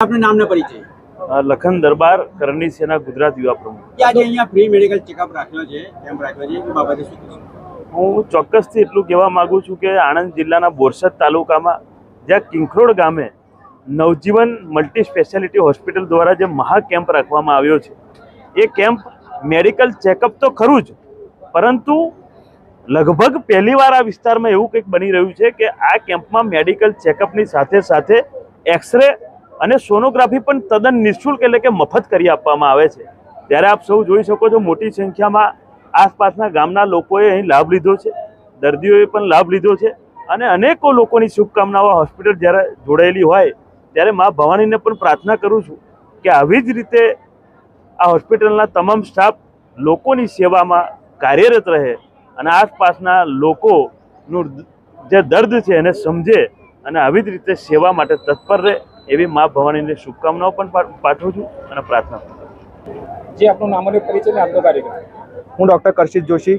આપનું નામ ને પરિચય? લખન દરબાર કરણી સેના ગુજરાત યુવા પ્રમુખ. આજે અહીંયા ફ્રી મેડિકલ ચેકઅપ રાખ્યો છે કેમ્પ રાખ્યો છે એ બાબતે શું હું ચોક્કસથી એટલું કહેવા માંગુ છું કે આણંદ જિલ્લાના બોરસદ તાલુકામાં જ્યાં કિંખરોડ ગામે નવજીવન મલ્ટી સ્પેશિયાલિટી હોસ્પિટલ દ્વારા જે મહા કેમ્પ રાખવામાં આવ્યો છે એ કેમ્પ મેડિકલ ચેકઅપ તો ખરું જ પરંતુ લગભગ પહેલીવાર આ વિસ્તારમાં એવું કંઈક બની રહ્યું છે કે આ કેમ્પમાં મેડિકલ ચેકઅપની સાથે સાથે એક્સરે અને સોનોગ્રાફી પણ તદ્દન નિઃશુલ્ક એટલે કે મફત કરી આપવામાં આવે છે. ત્યારે આપ સૌ જોઈ શકો છો મોટી સંખ્યામાં આસપાસના ગામના લોકોએ અહીં લાભ લીધો છે. દર્દીઓએ પણ લાભ લીધો છે. અને અનેકો લોકોની શુભકામનાઓ હોસ્પિટલ જ્યારે જોડાયેલી હોય, ત્યારે મા ભવાનીને પણ પ્રાર્થના કરું છું કે આવી જ રીતે આ હોસ્પિટલના તમામ સ્ટાફ લોકોની સેવામાં કાર્યરત રહે અને આસપાસના લોકોનું જે દર્દ છે એને સમજે અને આવી જ રીતે સેવા માટે તત્પર રહે. એવી મા ભવાનીને શુભકામનાઓ પણ પાઠવું છું અને પ્રાર્થના પણ જે આપનું નામ અને પરિચય ને આપનો કાર્યક્રમ. હું doctor Karshit Joshi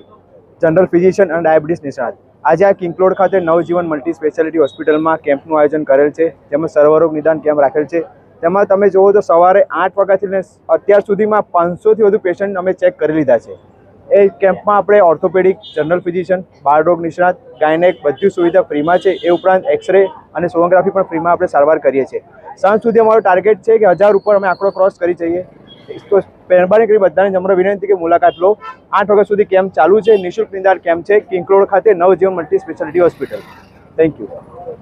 general physician અને ડાયાબિટીસ નિષ્ણાત. આજે આ કિંગલોડ ખાતે નવજીવન મલ્ટી સ્પેશિયાલિટી હોસ્પિટલમાં કેમ્પનું આયોજન કરેલ છે જેમાં સર્વરોગ નિદાન કેમ્પ રાખેલ છે. તેમાં તમે જુઓ તો સવારે આઠ વાગ્યાથી લઈને અત્યાર સુધીમાં પાંચસોથી વધુ પેશન્ટ અમે ચેક કરી લીધા છે. એ કેમ્પમાં આપણે ઓર્થોપેડિક જનરલ ફિઝિશિયન બાળરોગ નિષ્ણાત ગાયનેક બધી સુવિધા ફ્રીમાં છે. એ ઉપરાંત એક્સરે અને સોનોગ્રાફી પણ ફ્રીમાં આપણે સારવાર કરીએ છીએ. સાંજ સુધી અમારો ટાર્ગેટ છે કે હજાર ઉપર અમે આંકડો ક્રોસ કરી જઈએ. તો મહેરબાની કરી બધાને નમ્ર વિનંતી કે મુલાકાત લો. આઠ વાગ્યા સુધી કેમ્પ ચાલુ છે. નિઃશુલ્ક નિદાન કેમ્પ છે. કિંકરોડ ખાતે Navjivan multi speciality hospital thank you